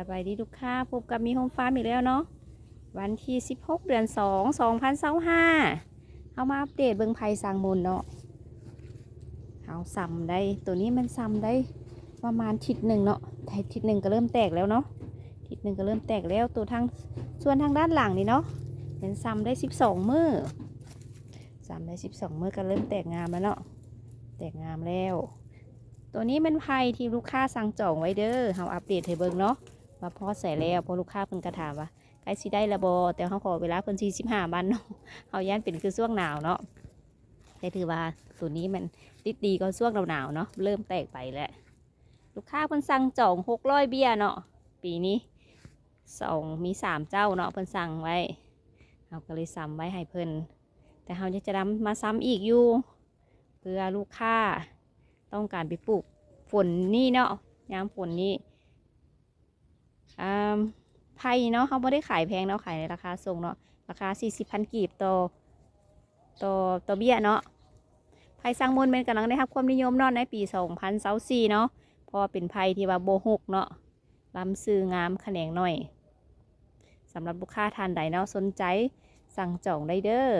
สบายดีทุกค้าพบกับมีโฮมฟาร์มอีกแล้วเนาะวันที่ 16 เดือน 2 2025เอามาอัปเดตเบิงภัยสร้างมูลเนาะเอาซ้ำได้ ตัวนี้มันซ้ำได้ประมาณทิศหนึ่งเนาะทิศหนึ่งก็เริ่มแตกแล้วเนาะทิศหนึ่งก็เริ่มแตกแล้วตัวทางส่วนทางด้านหลังนี่เนาะเป็นซ้ำได้ 12 มือซ้ำได้ 12 มือก็เริ่มแตกงามแล้วเนาะแตกงามแล้ว ตัวนี้เป็นไผ่ที่ลูกค้าสั่งจองไว้เด้อเฮาอัปเดตให้เบิงเนาะ ว่าพอใส่แล้วพอลูกค้าเพิ่นก็ถามว่าใกล้สิได้ละบ่แต่เฮาขอเวลาเพิ่น45วันเนาะเฮาย่านเป็นคือช่วงหนาวเนาะแต่ถือว่าตัวนี้มันติดดีก็ช่วงหนาวเนาะเริ่มแตกไปแล้วลูกค้าเพิ่นสั่งจอง600เบี้ยเนาะปีนี้สองมีสามเจ้าเนาะเพิ่นสั่งไว้เฮาก็เลยซ้ำไว้ให้เพิ่นแต่เฮาจะนํมาซ้ำอีกอยู่เพื่อลูกค้าต้องการไปปลูกฝนนี่เนาะยามฝนนี่ ไผ่เนาะเขาไม่ได้ขายแพงเนาะขายในราคาส่งเนาะราคา40พันกีบต่อต่อต่อเบี้ยเนาะไผ่สร้างมนต์เป็นกำลังได้รับความนิยมนาะในปี2024เนาะเพราะเป็นไผ่ที่ว่าโบหกเนาะลำซื้องามแขนงหน่อยสำหรับลูกค้าทานใดเนาะสนใจสั่งจองได้เด้อ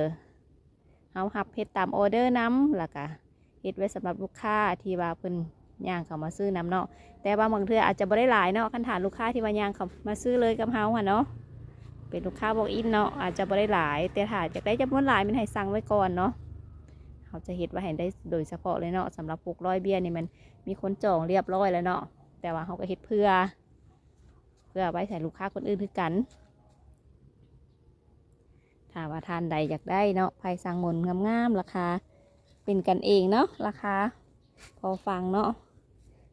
เอาหับเพชรตามออเดอร์น้ำล้วก็เฮ็ดไว้สำหรับลูกค้าที่ว่าเพิ่น ย่างเขามาซื้อน้ำเนาะแต่ว่าบางเทื่ออาจจะบ่ได้หลายเนาะคันถานลูกค้าที่ว่าย่างเขามาซื้อเลยกับเฮาค่ะเนาะเป็นลูกค้าบอกอินเนาะอาจจะบ่ได้หลาย แต่ถ้าอยากได้จำนวนหลายมันให้สั่งไว้ก่อนเนาะเขาจะเฮ็ดไว้ให้ได้โดยเฉพาะเลยเนาะสำหรับปลูกร้อยเบี้ยนี่มันมีคนจองเรียบร้อยแล้วเนาะแต่ว่าเขาก็เฮ็ดเพื่อ เพื่อไว้ใส่ลูกค้าคนอื่นคือกันถ้าว่าทานใดอยากได้เนาะภายสั่งมนงามๆราคาเป็นกันเองเนาะราคา พอฟังเนาะ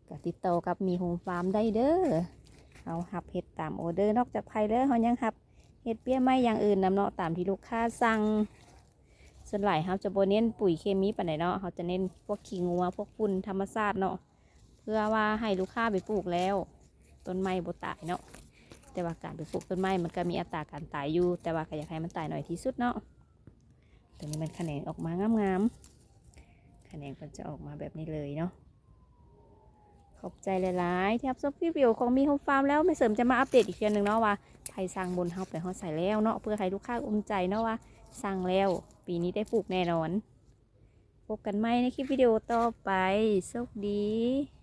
ก็ติดต่อกับมีโฮมฟาร์มได้เด้อเอาหับเห็ดตามออเดอร์นอกจากไผ่เด้อเขายังหับเห็ดเปี้ยไม้อย่างอื่นนำเนาะตามที่ลูกค้าสั่งส่วนใหลายเขาจะโบเน้นปุ๋ยเคมีปานไหนเนาะเขาจะเน้นพวกขี้งัวพวกฝุ่นธรรมชาติเนาะเพื่อว่าให้ลูกค้าไปปลูกแล้ว ต้นไม้บ่ตายเนาะแต่ว่าการไปปลูกต้นไม้มันก็มีอัตราการตายอยู่ แต่ว่าก็อยากให้มันตายหน่อยที่สุดเนาะตัวนี้มันแขนงออกมางามๆ แขนงมันจะออกมาแบบนี้เลยเนาะขอบใจหลายๆที่รับชมคลิปวิดีโอของมีโฮมฟาร์มแล้วไม่เสริมจะมาอัปเดตอีกเทียหนึ่งเนาะว่าไทยสั่งบนเฮาไปเฮาใส่แล้วเนาะเพื่อให้ลูกค้าอุ่นใจเนาะว่าสั่งแล้ว ปีนี้ได้ปลูกแน่นอน พบกันใหม่ในคลิปวิดีโอต่อไปโชคดี